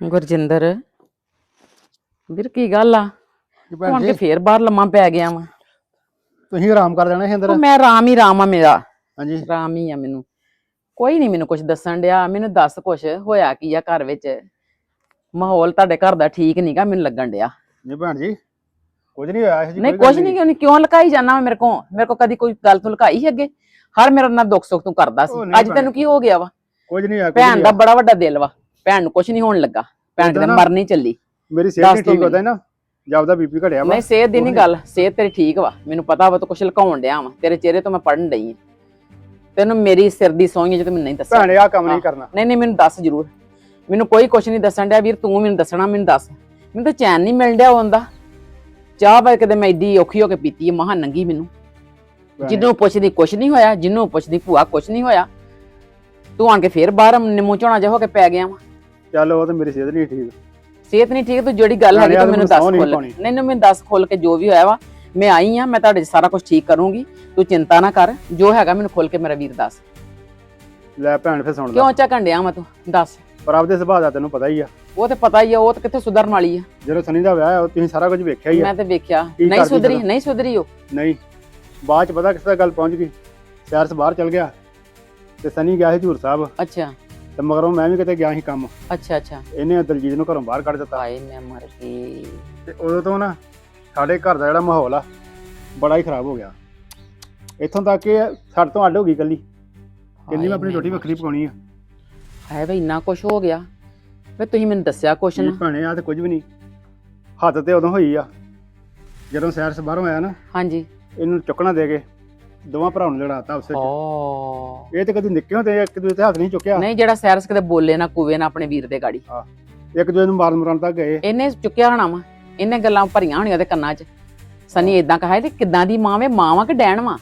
ਗੁਰਜਿੰਦਰ ਵੀਰ ਕੀ ਗੱਲ ਆ? ਜੀ ਤੂੰ ਫੇਰ ਬਾਹਰ ਲੰਮਾ ਪੈ ਗਿਆ ਵਾ। ਤੁਸੀਂ ਆਰਾਮ ਕਰ ਲੈਣਾ ਸੀ ਅੰਦਰ? ਮੈਂ ਰਾਮ ਹੀ ਰਾਮ ਆ ਮੇਰਾ। ਹਾਂਜੀ। ਰਾਮ ਹੀ ਆ ਮੈਨੂੰ। ਕੋਈ ਨਹੀਂ ਮੈਨੂੰ ਕੁਝ ਦੱਸਣ ਡਿਆ। ਮੈਨੂੰ ਦੱਸ ਕੁਛ ਹੋਇਆ ਕੀ ਆ ਘਰ ਵਿੱਚ। ਮਾਹੌਲ ਤੁਹਾਡੇ ਘਰ ਦਾ ਠੀਕ ਨਹੀਂਗਾ ਮੈਨੂੰ ਲੱਗਣ ਡਿਆ। ਨਹੀਂ ਭੈਣ ਜੀ ਕੁਝ ਨਹੀਂ ਹੋਇਆ ਨਹੀਂ ਕੁਛ ਨਹੀਂ ਕਿਉਂ ਨਹੀਂ। ਕਿਉਂ ਲੁਕਾਈ ਜਾਣਾ ਮੇਰੇ ਕੋ ਮੇਰੇ ਕੋ ਕਦੀ ਕੋਈ ਗੱਲ ਤੂੰ ਲੁਕਾਈ ਹੈ ਅੱਗੇ? ਹਰ ਮੇਰਾ ਨਾਲ ਦੁੱਖ ਸੁੱਖ ਤੂੰ ਕਰਦਾ ਸੀ। ਅੱਜ। ਤੈਨੂੰ ਕੀ ਹੋ ਗਿਆ ਵਾ? ਕੁਝ ਨਹੀਂ ਹੋਇਆ ਕੁਝ ਭੈਣ ਦਾ। ਬੜਾ ਵੱਡਾ ਦਿਲ ਵਾ। ਭੈਣ ਨੂੰ ਕੁਛ ਨਹੀਂ ਹੋਣ ਲੱਗਾ। ਭੈਣ ਕਿਤੇ ਨਾ- ਮਰਨੀ ਚੱਲੀ। ਮੇਰੀ ਸਿਹਤ ਨਹੀਂ ਠੀਕ ਹੁੰਦਾ ਨਾ। ਦਾ ਬੀਪੀ ਘਟਿਆ ਵਾ ਨਹੀਂ ਸਿਹਤ ਦੀ ਨਹੀਂ। ਗੱਲ ਸਿਹਤ ਤੇਰੀ ਠੀਕ ਵਾ। ਮੈਨੂੰ ਪਤਾ ਵਾ ਤੂੰ ਕੁਛ ਲੁਕਾਉਣ ਡਿਆ ਵਾ। ਤੇਰੇ ਚਿਹਰੇ ਤੋਂ ਮੈਂ ਪੜਨ ਡਈ ਆ। ਤੈਨੂੰ ਮੇਰੀ ਸਿਰ ਦੀ ਸੌਂ ਜੇ ਤੂੰ ਮੈਨੂੰ ਨਹੀਂ ਦੱਸਿਆ। ਭੈਣੇ ਆ ਕੰਮ। ਨਹੀਂ ਕਰਨਾ। ਨਹੀਂ ਨਹੀਂ ਮੈਨੂੰ ਦੱਸ ਜ਼ਰੂਰ। ਮੈਨੂੰ ਕੋਈ ਕੁਛ ਨਹੀਂ ਦੱਸਣ ਡਿਆ ਵੀਰ ਤੂੰ ਮੈਨੂੰ ਦੱਸਣਾ ਮੈਨੂੰ ਦੱਸ। ਮੈਨੂੰ ਤਾਂ ਚੈਨ ਨਹੀਂ ਮਿਲ ਡਿਆ ਹੁੰਦਾ ਚਾਹ ਬਾਰ ਕਦੇ ਮੈਂ ਏਡੀ ਔਖੀ ਹੋ ਕੇ ਪੀਤੀ ਹੈ ਮਹਾ ਨੰਗੀ ਮੈਨੂੰ। ਜਿੰਨੂੰ ਪੁੱਛਦੀ ਕੁਛ ਨਹੀਂ ਹੋਇਆ ਜਿੰਨੂੰ ਪੁੱਛਦੀ ਭੂਆ ਕੁਛ ਨਹੀਂ ਹੋਇਆ। ਤੂੰ ਆਣ ਕੇ ਫੇਰ ਬਾਹਰ ਨਿੰਮੂ ਝੋਣਾ ਜਿਹਾ ਹੋ ਕੇ ਪੈ ਗਿਆ ਵਾ। ਚੱਲ ਉਹ ਤਾਂ ਮੇਰੀ ਸਿਹਤ ਨਹੀਂ ਠੀਕ। ਸਿਹਤ ਨਹੀਂ ਠੀਕ ਤੂੰ ਜਿਹੜੀ ਗੱਲ ਹੈਗੀ ਤੂੰ ਮੈਨੂੰ ਦੱਸ ਖੋਲ। ਨਹੀਂ ਨਹੀਂ ਮੈਨੂੰ ਦੱਸ ਖੋਲ ਕੇ ਜੋ ਵੀ ਹੋਇਆ ਵਾ ਮੈਂ ਆਈ ਆ ਮੈਂ ਤੁਹਾਡੇ ਸਾਰਾ ਕੁਝ ਠੀਕ ਕਰੂੰਗੀ। ਤੂੰ ਚਿੰਤਾ ਨਾ ਕਰ ਜੋ ਹੈਗਾ ਮੈਨੂੰ ਖੋਲ ਕੇ ਮੇਰਾ ਵੀਰ ਦੱਸ। ਲੈ ਭੈਣ ਫਿਰ ਸੁਣ ਲੈ। ਕਿਉਂ ਝਕਣ ਡਿਆ ਮੈਂ ਤੂੰ? ਦੱਸ। ਪਰ ਆਪਦੇ ਸੁਭਾਅ ਦਾ ਤੈਨੂੰ ਪਤਾ ਹੀ ਆ। ਉਹ ਤੇ ਪਤਾ ਹੀ ਆ ਉਹ ਤੇ ਕਿੱਥੇ ਸੁਧਰਨ ਵਾਲੀ ਆ। ਜਦੋਂ ਸਨੀ ਦਾ ਵਿਆਹ ਉਹ ਤੁਸੀਂ ਸਾਰਾ ਕੁਝ ਵੇਖਿਆ ਹੀ ਆ। ਮੈਂ ਤੇ ਵੇਖਿਆ। ਨਹੀਂ ਸੁਧਰੀ? ਨਹੀਂ ਸੁਧਰੀ ਉਹ। ਨਹੀਂ ਬਾਅਦ ਚ ਪਤਾ ਕਿਸ ਤਰ੍ਹਾਂ ਗੱਲ ਪਹੁੰਚ ਗਈ। ਸ਼ਹਿਰ ਤੋਂ ਬਾਹਰ ਚਲ ਗਿਆ। ਤੇ ਸਨੀ ਗਿਆ ਸੀ ਹਜੂਰ ਸਾਹਿਬ। ਅੱਛਾ। ਤੇ ਮਗਰੋਂ ਮੈਂ ਵੀ ਕਿਤੇ ਗਿਆ ਸੀ ਕੰਮ। ਅੱਛਾ ਅੱਛਾ। ਇਹਨੇ ਦਲਜੀਤ ਨੂੰ ਘਰੋਂ ਬਾਹਰ ਕੱਢ ਦਿੱਤਾ। ਹਾਏ ਮੈਂ ਮਰ ਗਈ। ਤੇ ਉਦੋਂ ਤੋਂ ਨਾ ਸਾਡੇ ਘਰ ਦਾ ਜਿਹੜਾ ਮਾਹੌਲ ਆ ਬੜਾ ਹੀ ਖਰਾਬ ਹੋ ਗਿਆ। ਇੱਥੋਂ ਤੱਕ ਕਿ ਸਾਡੇ ਤੋਂ ਅੱਡ ਹੋ ਗਈ ਕੱਲੀ ਕਹਿੰਦੀ ਮੈਂ ਆਪਣੀ ਰੋਟੀ ਵੱਖਰੀ ਪਕਾਉਣੀ ਆ। ਹੈ ਬਈ ਇੰਨਾ ਕੁਝ ਹੋ ਗਿਆ। ਵੇ ਤੁਸੀਂ ਮੈਨੂੰ ਦੱਸਿਆ ਕੁਛ ਇਹ ਨਾ। ਭੈਣੇ ਆ ਤੇ ਕੁਝ ਵੀ ਨਹੀਂ। ਹੱਦ ਤੇ ਉਦੋਂ ਹੋਈ ਆ। ਜਦੋਂ ਸੈਰ ਬਾਹਰੋਂ ਆਇਆ ਨਾ ਹਾਂਜੀ। ਇਹਨੂੰ ਚੁੱਕਣਾ ਦੇ ਕੇ ਦੋਵਾਂ ਭਰਾਵਾਂ ਨੂੰ ਲੜਾਤਾ ਉਸੇ ਚ ਓ ਇਹ ਤੇ ਕਦੀ ਨਿੱਕੇ ਹੁੰਦੇ ਇੱਕ ਦੂਜੇ ਤੇ ਹੱਥ ਨਹੀਂ ਚੁੱਕਿਆ। ਨਹੀਂ ਜਿਹੜਾ ਸੈਰਸ ਕਿਤੇ ਬੋਲੇ ਨਾ ਕੂਵੇ ਨਾ ਆਪਣੇ ਵੀਰ ਦੇ ਗਾੜੀ। ਇੱਕ ਦੂਜੇ ਨੂੰ ਮਾਰਨ ਮਰਨ ਤੱਕ ਗਏ। ਇਹਨੇ ਚੁੱਕਿਆ ਹੋਣਾ ਵਾ। ਇਹਨੇ ਗੱਲਾਂ ਭਰੀਆਂ ਹੋਣੀਆਂ ਉਹਦੇ ਕੰਨਾਂ 'ਚ। ਸਨੀ ਇਦਾਂ ਕਹਾ ਤੇ ਕਿੱਦਾਂ ਦੀ ਮਾਂ ਵੇ ਮਾਂ ਵਾ ਕਿ ਡੈਣ ਵਾ?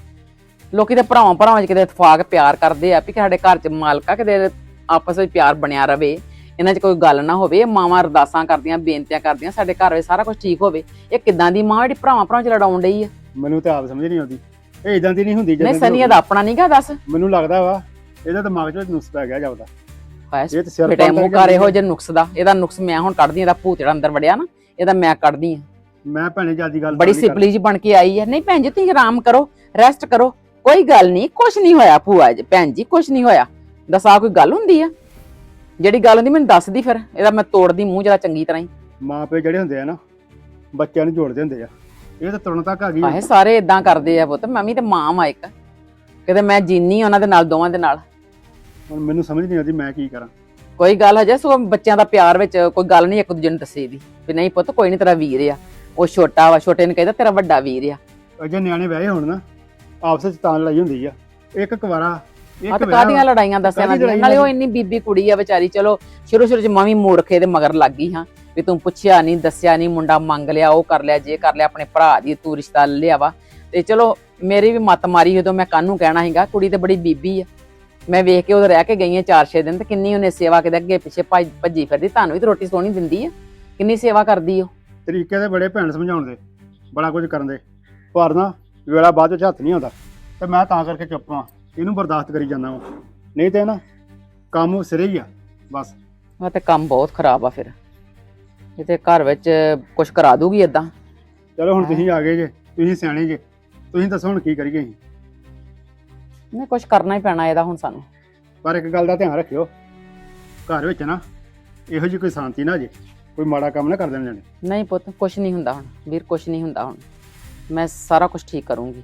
ਲੋਕੀ ਤੇ ਭਰਾਵਾਂ ਭਰਾਵਾਂ 'ਚ ਕਿਤੇ ਇਤਫਾਕ ਪਿਆਰ ਕਰਦੇ ਆ ਵੀ ਕਿ ਸਾਡੇ ਘਰ 'ਚ ਮਾਲਕਾ ਕਿਤੇ ਆਪਸ ਵਿੱਚ ਪਿਆਰ ਬਣਿਆ ਰਵੇ। ਇਹਨਾਂ 'ਚ ਕੋਈ ਗੱਲ ਨਾ ਹੋਵੇ ਇਹ ਮਾਵਾਂ ਅਰਦਾਸਾਂ ਕਰਦੀਆਂ ਬੇਨਤੀਆਂ ਕਰਦੀਆਂ ਸਾਡੇ ਘਰ ਵਿੱਚ ਸਾਰਾ ਕੁਝ ਠੀਕ ਹੋਵੇ। ਇਹ ਕਿੱਦਾਂ ਦੀ ਮਾਂ ਜਿਹੜੀ ਭਰਾਵਾਂ ਭਰਾਵਾਂ 'ਚ ਲੜਾਉਣ ਡਈ ਆ? ਮੈਨੂੰ ਤੇ ਆਪ ਸਮਝ ਨਹੀਂ ਆਉਂਦੀ। ਇਹ ਇਦਾਂ ਦੀ ਨਹੀਂ ਹੁੰਦੀ ਨਹੀਂ ਦੀ ਸਨੀ ਹੁੰਦੀ। ਇਹਦਾ ਆਪਣਾ ਨਹੀਂਗਾ ਦੱਸ। ਮੈਨੂੰ ਲੱਗਦਾ ਵਾ ਇਹਦਾ ਦਿਮਾਗ 'ਚ ਨੁਕਸ ਪੈ ਗਿਆ ਜਾਪਦਾ। ਇਹ ਤੇ ਸਿਰ ਬੇਟੇ ਮੂੰਹ ਕਰ ਇਹੋ ਜਿਹੇ ਨੁਕਸ ਦਾ। ਇਹਦਾ ਨੁਕਸ ਮੈਂ ਹੁਣ ਕੱਢਦੀ ਇਹਦਾ ਭੂਤ ਜਿਹੜਾ ਅੰਦਰ ਵੜਿਆ ਨਾ ਇਹਦਾ ਮੈਂ ਕੱਢਦੀ ਆ ਮੈਂ ਭੈਣੇ ਜਿਆਦੀ ਗੱਲ ਬੜੀ। ਸਿਪਲੀ ਜੀ ਬਣ ਕੇ ਆਈ ਹੈ। ਨਹੀਂ ਭੈਣ ਜੀ ਤੁਸੀਂ ਆਰਾਮ ਕਰੋ ਰੈਸਟ ਕਰੋ। ਕੋਈ ਗੱਲ ਨਹੀਂ ਕੁਝ ਨਹੀਂ ਹੋਇਆ ਭੂਆ ਜੀ ਭੈਣ ਜੀ ਕੁਝ ਨਹੀਂ ਹੋਇਆ। ਦੱਸਾ ਕੋਈ ਗੱਲ ਹੁੰਦੀ ਆ? ਜਿਹੜੀ ਗੱਲ ਹੁੰਦੀ ਮੈਨੂੰ ਦੱਸਦੀ ਫਿਰ। ਇਹਦਾ ਮੈਂ ਤੋੜਦੀ ਮੂੰਹ ਜਰਾ ਚੰਗੀ ਤਰ੍ਹਾਂ ਹੀ। ਮਾਂ ਪਿਓ ਜਿਹੜੇ ਹੁੰਦੇ ਆ ਨਾ ਬੱਚਿਆਂ ਨੂੰ ਜੋੜਦੇ ਹੁੰਦੇ ਆ। ਇਹ ਤਾਂ ਤੁਰਨ ਤੱਕ ਆ ਗਈ। ਆਹੇ ਸਾਰੇ ਇਦਾਂ ਕਰਦੇ ਆ ਪੁੱਤ। ਮੈਂ ਵੀ ਤੇ ਮਾਂ ਵਾਂ ਇੱਕ। ਕਿਤੇ ਮੈਂ ਜੀਨੀ ਉਹਨਾਂ ਦੇ ਨਾਲ ਦੋਵਾਂ ਦੇ ਨਾਲ। ਹੁਣ ਮੈਨੂੰ ਸਮਝ ਨਹੀਂ ਆਉਂਦੀ ਮੈਂ ਕੀ ਕਰਾਂ। ਕੋਈ ਗੱਲ ਹਜੇ ਸੋ ਬੱਚਿਆਂ ਦਾ ਪਿਆਰ ਵਿੱਚ ਕੋਈ ਗੱਲ ਨਹੀਂ ਇੱਕ ਦੂਜੇ ਨੂੰ ਦੱਸੇ ਦੀ। ਵੀ ਨਹੀਂ ਪੁੱਤ ਕੋਈ ਨਹੀਂ ਤੇਰਾ ਵੀਰ ਆ। ਉਹ ਛੋਟਾ ਵਾ ਛੋਟੇ ਨੂੰ ਕਹਿੰਦਾ ਤੇਰਾ ਵੱਡਾ ਵੀਰ ਆ। ਅਜੇ ਨਿਆਣੇ ਵਿਆਹੇ ਹੋਣ ਨਾ ਆਪਸ ਵਿੱਚ ਤਾਂ ਲੜਾਈ ਹੁੰਦੀ ਆ। ਇੱਕ ਕੁਵਾਰਾ ਆ ਇੱਕ ਵਿਆਹ ਕਾਦੀਆਂ ਲੜਾਈਆਂ ਦੱਸਿਆ ਨਾਲੇ? ਉਹ? ਇੰਨੀ ਬੀਬੀ ਕੁੜੀ ਆ ਵਿਚਾਰੀ ਚਲੋ ਸ਼ੁਰੂ ਸ਼ੁਰੂ ਚ ਮੈਂ ਵੀ ਮੂਰਖੇ ਦੇ ਮਗਰ ਲੱਗ ਗਈ ਹਾਂ। ਵੀ ਤੂੰ ਪੁੱਛਿਆ ਨਹੀਂ ਦੱਸਿਆ ਨਹੀਂ ਮੁੰਡਾ ਮੰਗ ਲਿਆ ਉਹ ਕਰ ਲਿਆ ਜੇ ਕਰ ਲਿਆ ਆਪਣੇ ਭਰਾ ਦੀ ਤੂੰ ਰਿਸ਼ਤਾ ਲਿਆ ਵਾ। ਤੇ ਚਲੋ ਮੇਰੀ ਵੀ ਮੱਤ ਮਾਰੀ ਉਦੋਂ ਮੈਂ ਕਾਹਨੂੰ ਕਹਿਣਾ ਹੈਗਾ ਕੁੜੀ ਤੇ ਬੜੀ ਬੀਬੀ ਆ। ਮੈਂ ਵੇਖ ਕੇ ਉਹ ਰਹਿ ਕੇ ਗਈ ਆ 4-6 ਦਿਨ ਤੇ ਕਿੰਨੀ ਉਹਨੇ ਸੇਵਾ ਕਿਤੇ ਅੱਗੇ ਪਿੱਛੇ ਭੱਜ- ਭੱਜੀ ਫਿਰਦੀ ਤੁਹਾਨੂੰ ਵੀ ਤੇ ਰੋਟੀ ਸੋਹਣੀ ਦਿੰਦੀ ਆ। ਕਿੰਨੀ ਸੇਵਾ ਕਰਦੀ ਉਹ। ਤਰੀਕੇ ਦੇ ਬੜੇ ਭੈਣ ਸਮਝਾਉਣ ਦੇ ਬੜਾ ਕੁਝ ਕਰਨ ਦੇ। ਪਰ ਨਾ ਵੇਲਾ ਬਾਅਦ ਵਿੱਚ ਹੱਥ ਨਹੀਂ ਆਉਂਦਾ ਤੇ ਮੈਂ ਤਾਂ ਕਰਕੇ ਚੁੱਪ ਹਾਂ ਇਹਨੂੰ ਬਰਦਾਸ਼ਤ ਕਰੀ ਜਾਂਦਾ ਵਾਂ। ਨਹੀਂ ਤੇ ਨਾ ਕੰਮ ਸਿਰੇ ਹੀ ਆ ਬਸ। ਆ ਤੇ ਕੰਮ ਬਹੁਤ ਖਰਾਬ ਆ ਫਿਰ। ਇਹ ਤੇ ਘਰ ਵਿੱਚ ਕੁਝ ਕਰਾ ਦੂਗੀ ਇਦਾਂ ਚਲੋ ਹੁਣ? ਤੁਸੀਂ ਆ ਗਏ ਜੇ ਤੁਸੀਂ ਸਿਆਣੇ ਜੇ ਤੁਸੀਂ ਦੱਸੋ ਹੁਣ ਕੀ ਕਰੀਏ ਅਸੀਂ? ਨਹੀਂ ਕੁਝ ਕਰਨਾ ਹੀ ਪੈਣਾ ਇਹਦਾ ਹੁਣ ਸਾਨੂੰ। ਪਰ ਇੱਕ ਗੱਲ ਦਾ ਧਿਆਨ ਰੱਖਿਓ ਘਰ ਵਿੱਚ ਨਾ ਇਹੋ ਜਿਹੀ ਕੋਈ ਸ਼ਾਂਤੀ ਨਾ ਜੇ ਕੋਈ ਮਾੜਾ ਕੰਮ ਨਾ ਕਰ ਦੇਣ ਜਾਣੇ। ਨਹੀਂ ਪੁੱਤ ਕੁਝ ਨਹੀਂ ਹੁੰਦਾ ਹੁਣ ਵੀਰ ਕੁਝ ਨਹੀਂ ਹੁੰਦਾ ਹੁਣ। ਮੈਂ ਸਾਰਾ ਕੁਝ ਠੀਕ ਕਰੂੰਗੀ।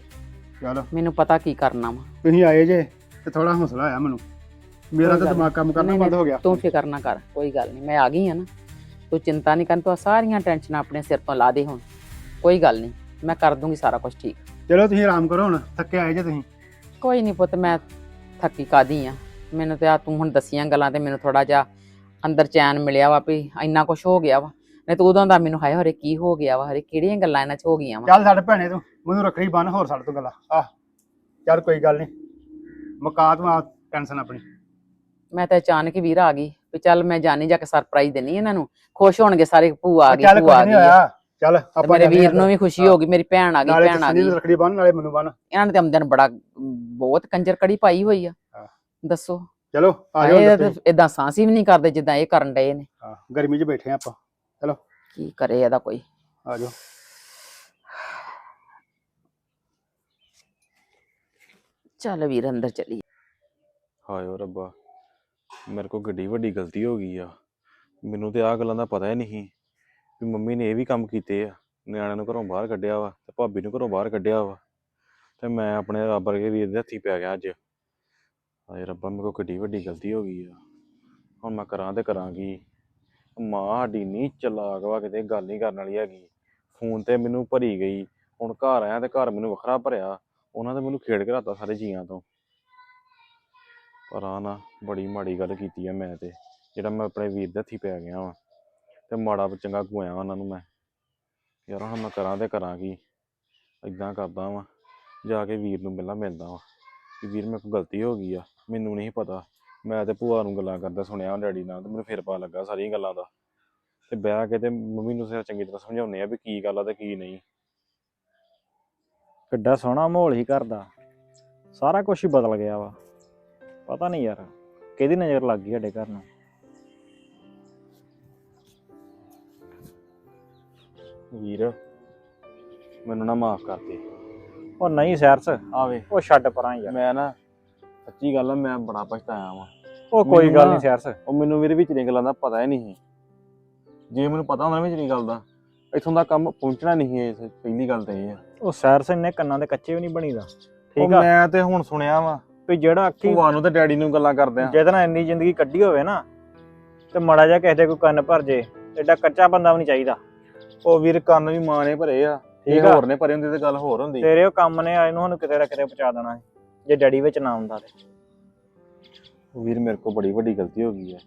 ਚਲੋ। ਮੈਨੂੰ ਪਤਾ ਕੀ ਕਰਨਾ ਵਾ। ਤੁਸੀਂ ਆਏ ਜੇ ਤੇ ਥੋੜਾ ਹੌਸਲਾ ਆਇਆ ਮੈਨੂੰ। ਮੇਰਾ ਤਾਂ ਦਿਮਾਗ ਕੰਮ ਕਰਨਾ ਨਹੀਂ, ਬੰਦ ਹੋ ਗਿਆ। ਤੂੰ ਫਿਕਰ ਨਾ ਕਰ ਕੋਈ ਗੱਲ ਨਹੀਂ ਮੈਂ ਆ ਗਈ ਆ ਨਾ। ਤੂੰ ਚਿੰਤਾ ਨਹੀਂ ਕਰ ਤੂੰ ਆਹ ਸਾਰੀਆਂ ਟੈਨਸ਼ਨਾਂ ਆਪਣੇ ਸਿਰ ਤੋਂ ਲਾ ਦੇ ਹੁਣ। ਕੋਈ ਗੱਲ ਨਹੀਂ ਮੈਂ ਕਰ ਦੂੰਗੀ ਸਾਰਾ ਕੁਝ ਠੀਕ। ਚਲੋ ਤੁਸੀਂ ਆਰਾਮ ਕਰੋ ਹੁਣ ਥੱਕੇ ਆਏ ਜੇ ਤੁਸੀਂ। ਕੋਈ ਨਹੀਂ ਪੁੱਤ ਮੈਂ ਥੱਕੀ ਕਾਦੀ ਆ। ਮੈਨੂੰ ਤੇ ਆ ਤੂੰ ਹੁਣ ਦਸੀਆਂ ਗੱਲਾਂ ਤੇ ਮੈਨੂੰ ਥੋੜਾ ਜਿਹਾ ਅੰਦਰ ਚੈਨ ਮਿਲਿਆ ਵਾ ਵੀ ਇੰਨਾ ਕੁਝ ਹੋ ਗਿਆ ਵਾ। ਨਹੀਂ ਤੂੰ ਉਦੋਂ ਦਾ ਮੈਨੂੰ ਹਾਏ ਹਰੇ ਕੀ ਹੋ ਗਿਆ ਵਾ ਹਰੇ ਕਿਹੜੀਆਂ ਗੱਲਾਂ ਇਹਨਾਂ 'ਚ ਹੋ ਗਈਆਂ ਵਾ। ਚੱਲ ਸਾਡੇ ਭੈਣੇ ਤੂੰ ਮੈਨੂੰ ਰੱਖੜੀ ਬੰਨ ਹੋਰ ਸਾਡੇ ਤੋਂ ਗੱਲਾਂ। ਆਹ ਚੱਲ ਕੋਈ ਗੱਲ ਨਹੀਂ ਮੁਕਾ ਤੂੰ ਆ ਟੈਨਸ਼ਨ ਆਪਣੀ। ਮੈਂ ਤਾਂ ਅਚਾਨਕ ਹੀ ਵੀਰ ਆ ਗਈ। ਵੀ ਚੱਲ ਮੈਂ ਜਾਣੀ ਜਾ ਕੇ ਸਰਪ੍ਰਾਈਜ਼ ਦੇਣੀ ਇਹਨਾਂ ਨੂੰ। ਖੁਸ਼ ਹੋਣਗੇ ਸਾਰੇ ਭੂਆ ਆ ਗਈ ਚੱਲ ਭੂਆ ਆ ਕੁਝ ਨਹੀਂ ਗਈ। ਆ। ਹੋਇਆ ਚੱਲ ਤੇ ਆਪਾਂ ਮੇਰੇ ਜਾਂਦੇ ਵੀਰ ਨੂੰ ਵੀ ਖੁਸ਼ੀ ਹੋ ਗਈ ਮੇਰੀ ਭੈਣ ਆ ਗਈ ਨਾਲੇ ਭੈਣ ਆ ਗਈ। ਨੂੰ ਰੱਖੜੀ ਬੰਨ ਨਾਲੇ ਮੈਨੂੰ ਬੰਨ। ਇਹਨਾਂ ਨੇ ਤੇ ਆਮਦਨ ਬੜਾ ਬਹੁਤ ਕੰਜਰ ਕੜੀ ਪਾਈ ਹੋਈ ਆ। ਹਾਂ। ਦੱਸੋ। ਚਲੋ ਆ ਜਾਓ ਇਹ। ਇਦਾਂ ਸਾਂਸੀ ਵੀ ਨਹੀਂ ਕਰਦੇ ਜਿੱਦਾਂ ਇਹ ਕਰਨ ਡਏ ਨੇ। ਹਾਂ, ਗਰਮੀ 'ਚ ਬੈਠੇ ਆ ਆਪਾਂ। ਕੀ ਕਰੇ ਇਹਦਾ ਕੋਈ। ਆ ਜਾਓ। ਚੱਲ ਵੀਰ ਅੰਦਰ ਚਲੀ ਹਾਏ ਓ ਰੱਬਾ। ਮੇਰੇ ਕੋਲ ਗੱਡੀ ਵੱਡੀ ਗਲਤੀ ਹੋ ਗਈ ਆ। ਮੈਨੂੰ ਤੇ ਆਹ ਗੱਲਾਂ ਦਾ ਪਤਾ ਹੀ ਨਹੀਂ ਵੀ ਮੰਮੀ ਨੇ ਇਹ ਵੀ ਕੰਮ ਕੀਤੇ ਆ। ਨਿਆਣਿਆਂ ਨੂੰ ਘਰੋਂ ਬਾਹਰ ਕੱਢਿਆ ਵਾ ਤੇ ਭਾਬੀ ਨੂੰ ਘਰੋਂ ਬਾਹਰ ਕੱਢਿਆ ਵਾ। ਤੇ ਮੈਂ ਆਪਣੇ ਰੱਬ ਵਰਗੇ ਵੀਰ ਦੇ ਹੱਥੀ ਪੈ ਗਿਆ ਅੱਜ। ਹਾਏ ਰੱਬਾ, ਮੇਰੇ ਕੋਲ ਕਿੱਡੀ ਵੱਡੀ ਗਲਤੀ ਹੋ ਗਈ ਆ। ਹੁਣ ਮੈਂ ਕਰਾਂ ਤੇ ਕਰਾਂਗੀ ਮਾਂ ਸਾਡੀ ਨਹੀਂ ਚਲਾਕ ਵਾ, ਕਿਤੇ ਗੱਲ ਨਹੀਂ ਕਰਨ ਵਾਲੀ ਹੈਗੀ। ਫੋਨ ਤੇ ਮੈਨੂੰ ਭਰੀ ਗਈ। ਹੁਣ ਘਰ ਆਇਆ ਤੇ ਘਰ ਮੈਨੂੰ ਵੱਖਰਾ ਭਰਿਆ। ਉਹਨਾਂ ਨੇ ਮੈਨੂੰ ਖੇਡ ਕੇ ਰਾਤਾ ਸਾਰੇ ਜੀਆਂ ਤੋਂ। ਪਰ ਆ ਨਾ ਬੜੀ ਮਾੜੀ ਗੱਲ ਕੀਤੀ ਆ ਮੈਂ ਤੇ, ਜਿਹੜਾ ਮੈਂ ਆਪਣੇ ਵੀਰ ਦੇ ਹੱਥੀ ਪੈ ਗਿਆ ਵਾਂ ਤੇ ਮਾੜਾ ਚੰਗਾ ਗੁਆਇਆ ਉਹਨਾਂ ਨੂੰ ਮੈਂ। ਯਾਰ ਹੁਣ ਮੈਂ ਕਰਾਂ ਤੇ ਕਰਾਂ ਕੀ ਇਦਾਂ ਕਰਦਾ ਵਾਂ, ਜਾ ਕੇ ਵੀਰ ਨੂੰ ਪਹਿਲਾਂ ਮਿਲਦਾ ਵਾਂ ਕਿ ਵੀਰ ਮੇਰੇ ਕੋਲ ਗਲਤੀ ਹੋ ਗਈ ਆ, ਮੈਨੂੰ ਨਹੀਂ ਪਤਾ। ਮੈਂ ਤੇ ਭੂਆ ਨੂੰ ਗੱਲਾਂ ਕਰਦਾ ਸੁਣਿਆ ਡੈਡੀ ਨਾਲ ਤੇ ਮੈਨੂੰ ਫਿਰ ਪਤਾ ਲੱਗਾ ਸਾਰੀਆਂ ਗੱਲਾਂ ਦਾ। ਤੇ ਬਹਿ ਕੇ ਤੇ ਮੰਮੀ ਨੂੰ ਸਿਰ ਚੰਗੀ ਤਰ੍ਹਾਂ ਸਮਝਾਉਂਦੇ ਆ ਵੀ ਕੀ ਗੱਲ ਆ ਤੇ ਕੀ ਨਹੀਂ। ਕਿੱਡਾ ਸੋਹਣਾ ਮਾਹੌਲ ਹੀ ਘਰ ਦਾ। ਸਾਰਾ ਕੁਝ ਹੀ ਬਦਲ ਗਿਆ ਵਾ। ਪਤਾ ਨਹੀਂ ਯਾਰ ਕਿਹਦੀ ਨਜ਼ਰ ਲੱਗ ਗਈ ਸਾਡੇ ਘਰ ਨੂੰ? ਵੀਰ ਮੈਨੂੰ ਨਾ ਮਾਫ ਕਰ ਦੇ। ਉਹ ਨਹੀਂ ਸੈਰਸ ਆਵੇ। ਉਹ ਛੱਡ ਪਰਾਂ ਯਾਰ। ਮੈਂ ਨਾ ਸੱਚੀ ਗੱਲ ਆ ਮੈਂ ਬੜਾ ਪਛਤਾਇਆ ਵਾਂ। ਉਹ ਕੋਈ ਮੈਨੂੰ ਗੱਲ ਨਾ- ਨਹੀਂ ਸੈਰਸ ਉਹ ਮੈਨੂੰ ਵੀਰੇ ਵਿਚਲੀਆਂ ਗੱਲਾਂ ਦਾ ਪਤਾ ਹੀ ਨਹੀਂ ਸੀ। ਜੇ ਮੈਨੂੰ ਪਤਾ ਹੁੰਦਾ ਨਾ ਵਿਚਲੀ ਗੱਲ ਦਾ ਇੱਥੋਂ ਦਾ ਕੰਮ ਪਹੁੰਚਣਾ ਨਹੀਂ ਹੈ ਇਸ- ਪਹਿਲੀ ਗੱਲ ਤਾਂ ਇਹ ਆ। ਉਹ ਸੈਰਸ ਇੰਨੇ ਕੰਨਾਂ ਦੇ ਕੱਚੇ ਵੀ ਨਹੀਂ ਬਣੀਦਾ। ਉਹ ਠੀਕ ਆ? ਮੈਂ ਤੇ ਹੁਣ ਸੁਣਿਆ ਵਾ। ਵੀ ਜਿਹੜਾ ਅੱਖੀ ਭੂਆ ਨੂੰ ਤੇ ਡੈਡੀ ਨੂੰ ਗੱਲਾਂ ਕਰਦੇ ਆ। ਜਿਹਦੇ ਨਾਲ ਇੰਨੀ ਜ਼ਿੰਦਗੀ ਕੱਢੀ ਹੋਵੇ ਨਾ ਤੇ ਮੜਾ ਜਾ ਕਿਸੇ ਦੇ ਕੋਈ ਕੰਨ ਭਰ ਜੇ ਐਡਾ ਕੱਚਾ ਬੰਦਾ ਵੀ ਨਹੀਂ ਚਾਹੀਦਾ। ਉਹ ਵੀਰ ਕੰਨ ਵੀ ਮਾਂ ਨੇ ਭਰੇ ਆ ਠੀਕ ਆ। ਹੋਰ ਨੇ ਭਰੇ ਹੁੰਦੇ ਤੇ ਗੱਲ ਹੋਰ ਹੁੰਦੀ। ਤੇਰੇ ਉਹ ਕੰਮ ਨੇ ਆਏ ਨੂੰ ਸਾਨੂੰ ਕਿਤੇ ਨਾ ਕਿਤੇ ਪਹੁੰਚਾ ਦੇਣਾ ਸੀ, ਜੇ ਡੈਡੀ ਵਿੱਚ ਨਾ ਆਉਂਦਾ ਤੇ। ਉਹ ਵੀਰ ਮੇਰੇ ਕੋਲ ਬੜੀ ਵੱਡੀ ਗਲਤੀ ਹੋ ਗਈ ਆ।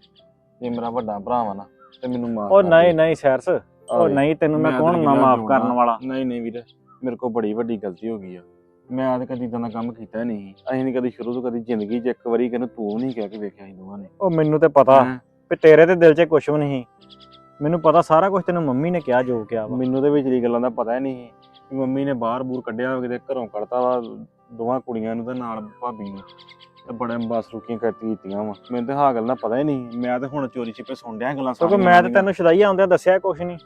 ਇਹ ਮੇਰਾ ਵੱਡਾ ਭਰਾ ਵਾ ਨਾ ਤੇ ਮੈਨੂੰ ਮਾਫ ਉਹ ਨਹੀਂ ਨਹੀਂ ਸੈਰਸ ਉਹ ਨਹੀਂ ਤੈਨੂੰ ਮੈਂ ਕੌਣ ਨਾ ਮਾਫ ਕਰਨ ਵਾਲਾ? ਨਹੀਂ ਨਹੀਂ ਵੀਰ ਮੇਰੇ ਕੋਲ ਬੜੀ ਵੱਡੀ ਗਲਤੀ ਹੋ ਗਈ ਆ। ਮੈਂ ਤਾਂ ਕਦੀ ਇਦਾਂ ਦਾ ਕੰਮ ਕੀਤਾ ਨਹੀਂ ਅਸੀਂ ਨਹੀਂ ਕਦੀ ਸ਼ੁਰੂ ਤੋਂ ਕਦੀ ਜ਼ਿੰਦਗੀ 'ਚ ਇੱਕ ਵਾਰੀ ਕਿਹਨੂੰ ਤੂੰ ਨਹੀਂ ਕਹਿ ਕੇ ਵੇਖਿਆ ਸੀ ਦੋਵਾਂ ਨੇ। ਉਹ ਮੈਨੂੰ ਤੇ ਪਤਾ ਹੈਂ? ਵੀ ਤੇਰੇ ਤੇ ਦਿਲ 'ਚ ਕੁਝ ਵੀ ਨਹੀਂ ਮੈਨੂੰ ਪਤਾ ਸਾਰਾ ਕੁਝ ਤੈਨੂੰ ਮੰਮੀ ਨੇ ਕਿਹਾ ਜੋ ਕਿਹਾ ਵਾ। ਮੈਨੂੰ ਤੇ ਵਿਚਲੀ ਗੱਲਾਂ ਦਾ ਪਤਾ ਹੀ ਨਹੀਂ ਸੀ ਕਿ ਮੰਮੀ ਨੇ ਬਾਹਰ ਬੂਰ ਕੱਢਿਆ ਕਿਤੇ ਘਰੋਂ ਕੱਢਤਾ ਵਾ ਦੋਵਾਂ ਕੁੜੀਆਂ ਨੂੰ ਤੇ ਨਾਲ ਭਾਬੀ ਨੂੰ। ਤੇ ਬੜੇ ਬਸ ਰੁਕੀਆਂ ਕਰਤੀ ਕੀਤੀਆਂ ਵਾ। ਮੈਨੂੰ ਤੇ ਹਾਂ ਗੱਲ ਦਾ ਪਤਾ ਹੀ ਨਹੀਂ ਮੈਂ ਤੇ ਹੁਣ ਚੋਰੀ ਛਿਪੇ ਸੁਣ ਡਿਆ ਗੱਲਾਂ ਕਿਉਂਕਿ ਸਾਰੀਆਂ ਮੈਂ ਤੇ ਤੈਨੂੰ ਸ਼ਦਾਈਆ ਆਉਂਦਿਆਂ ਦੱਸਿਆ ਕੁਝ ਨਹੀਂ।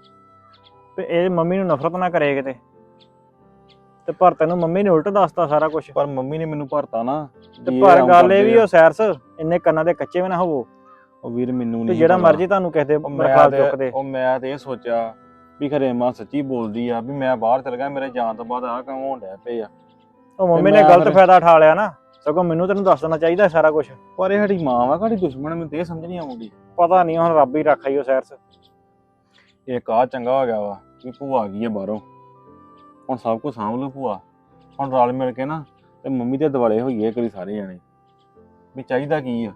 ਤੇ ਇਹ ਮੰਮੀ ਨੂੰ ਨਫ਼ਰਤ ਨਾ ਕਰੇ ਕਿਤੇ। ਤੇ ਪਰ ਤੈਨੂੰ ਮੰਮੀ ਨੇ ਉਲਟ ਦੱਸਤਾ ਸਾਰਾ ਕੁਝ। ਪਰ ਮੰਮੀ ਨੇ ਮੈਨੂੰ ਭਰਤਾ ਨਾ। ਤੇ ਪਰ ਗੱਲ ਇਹ ਵੀ ਆ। ਉਹ ਸੈਰਸ ਇੰਨੇ ਕੰਨਾਂ ਦੇ ਕੱਚੇ ਵੀ ਨਾ ਹੋਵੋ। ਉਹ ਵੀਰ ਮੈਨੂੰ ਤੇ ਨਹੀਂ ਜਿਹੜਾ ਪਤਾ। ਮਰਜ਼ੀ ਤੁਹਾਨੂੰ ਕਿਸੇ ਦੇ ਉਹ ਮੈਂ ਬਰਖਾਲ ਤੇ ਚੁੱਕਦੇ ਉਹ ਮੈਂ ਤੇ ਇਹ ਸੋਚਿਆ ਵੀ ਖਰੇ ਮਾਂ ਸੱਚੀ ਬੋਲਦੀ ਆ ਵੀ ਮੈਂ ਬਾਹਰ ਚਲ ਗਿਆ ਮੇਰੇ ਜਾਣ ਤੋਂ ਬਾਅਦ ਆਹ ਕੰਮ ਹੋਣ ਡਿਆ ਪਏ ਆ। ਉਹ ਮੰਮੀ ਨੇ ਮੈਂ ਗਲਤ ਫਿਰ- ਫਾਇਦਾ ਉਠਾ ਲਿਆ ਨਾ। ਸਗੋਂ ਮੈਨੂੰ ਤੈਨੂੰ ਦੱਸ ਦੇਣਾ ਚਾਹੀਦਾ ਸਾਰਾ ਕੁਝ ਪਰ ਇਹ ਸਾਡੀ ਮਾਂ ਵਾ ਸਾਡੀ ਦੁਸ਼ਮਣ ਮੈਨੂੰ ਤੇ ਇਹ ਸਮਝ ਨਹੀਂ ਆਉਂਦੀ। ਪਤਾ ਨਹੀਂ ਹੁਣ ਰੱਬ ਹੀ ਰੱਖਾ ਹੀ ਉਹ ਸੈਰਸ। ਇਹ ਕਾ ਚੰਗਾ ਹੋ ਗਿਆ ਵਾ ਵੀ ਭੂਆ ਆ ਗਈ ਆ ਬਾਹਰੋਂ। ਹੁਣ ਸਭ ਕੁਝ ਸਾਂਭ ਲਓ ਭੂਆ। ਹੁਣ ਰਲ ਮਿਲ ਕੇ ਨਾ ਤੇ ਮੰਮੀ ਦੇ ਦਿਵਾਲੇ ਹੋਈਏ ਕਰੀ ਸਾਰੇ ਜਾਣੇ। ਵੀ ਚਾਹੀਦਾ ਕੀ ਆ?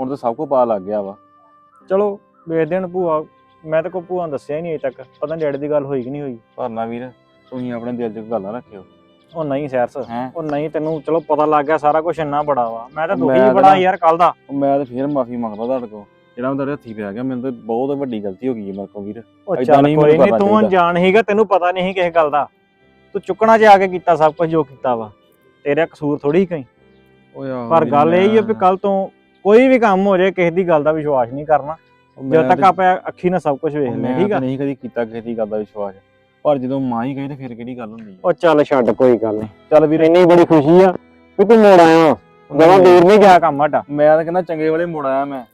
ਹੁਣ ਤਾਂ ਸਭ ਕੁਝ ਪਤਾ ਲੱਗ ਗਿਆ ਵਾ। ਚਲੋ ਵੇਖਦੇ ਹਾਂ ਭੂਆ। ਮੈਂ ਤਾਂ ਕੋਈ ਭੂਆ ਨੂੰ ਦੱਸਿਆ ਹੀ ਨਹੀਂ ਅਜੇ ਤੱਕ। ਪਤਾ ਨਹੀਂ ਡੈਡੀ ਦੀ ਗੱਲ ਹੋਈ ਕਿ ਨਹੀਂ ਹੋਈ? ਪਰ ਨਾ ਵੀਰ ਤੁਸੀਂ ਆਪਣੇ ਦਿਲ 'ਚ ਗੱਲ ਰੱਖਿਓ। ਉਹ ਨਹੀਂ ਸੈਰਸ। ਹੈ? ਉਹ ਨਹੀਂ ਤੈਨੂੰ ਚਲੋ ਪਤਾ ਲੱਗ ਗਿਆ ਸਾਰਾ ਕੁਝ ਇੰਨਾ ਬੜਾ ਵਾ। ਮੈਂ ਤਾਂ ਮੈਂ ਦੁਖੀ ਤਾਂ ਬੜਾ ਨਾ- ਯਾਰ ਕੱਲ ਦਾ। ਮੈਂ ਤਾਂ ਫੇਰ ਮਾਫੀ ਮੰਗਦਾ ਤੁਹਾਡੇ ਕੋਲ। ਜਿਹੜਾ ਮੈਂ ਤੁਹਾਡੇ ਹੱਥੀ ਪਿਆ ਗਿਆ ਮੈਨੂੰ ਤਾਂ ਬਹੁਤ ਵੱਡੀ ਗਲਤੀ ਹੋ ਗਈ ਹੈ ਮੇਰੇ ਕੋਲ ਵੀਰ। ਉਹ ਏਦਾਂ ਚੱਲ ਨਹੀਂ ਕੋਈ ਮੈਨੂੰ ਨਹੀਂ ਤੂੰ ਚਾਹੀਦਾ। ਅਣਜਾਣ ਹੀਗਾ ਤੈਨੂੰ ਪਤਾ ਨਹੀਂ ਸੀ ਕਿਸੇ ਗੱਲ ਦਾ। ਤੂੰ ਚੁੱਕਣਾ ਚ ਆ ਕੇ ਕੀਤਾ ਸਭ ਕੁਝ ਜੋ ਕੀਤਾ ਵਾ ਤੇਰਾ ਕਸੂਰ ਥੋੜੀ ਕਈ ਓਏ ਆਹੋ ਪਰ ਗੱਲ ਇਹ ਹੀ ਆ ਵੀ ਕੱਲ ਤੋਂ ਕੋਈ ਵੀ ਕੰਮ ਹੋ ਜਾਏ ਕਿਸੇ ਦੀ ਗੱਲ ਦਾ ਵਿਸ਼ਵਾਸ ਨਹੀਂ ਕਰਨਾ। ਜਦ ਤੱਕ ਆਪਾਂ ਅੱਖੀ ਨਾਲ ਸਭ ਕੁਝ ਵੇਖ ਲਿਆ ਠੀਕ ਆ? ਨਹੀਂ ਕਦੀ ਕੀਤਾ ਕਿਸੇ ਦੀ ਗੱਲ ਦਾ ਵਿਸ਼ਵਾਸ। ਪਰ ਜਦੋਂ ਮਾਂ ਹੀ ਕਹੇ ਤੇ ਫਿਰ ਕਿਹੜੀ ਗੱਲ ਹੁੰਦੀ ਹੈ ਉਹ ਚੱਲ ਛੱਡ ਕੋਈ ਗੱਲ ਨਹੀਂ। ਚੱਲ ਵੀਰ। ਇੰਨੀ ਬੜੀ ਖੁਸ਼ੀ ਆ ਵੀ ਤੂੰ ਮੋੜ ਆਇਆ ਜਮਾ ਦੂਰ ਨਹੀਂ ਗਿਆ ਕੰਮ ਸਾਡਾ। ਮੈਂ ਤਾਂ ਕਹਿੰਦਾ ਚੰਗੇ ਵਾਲੇ ਮੁੜ ਆਇਆ ਮੈਂ।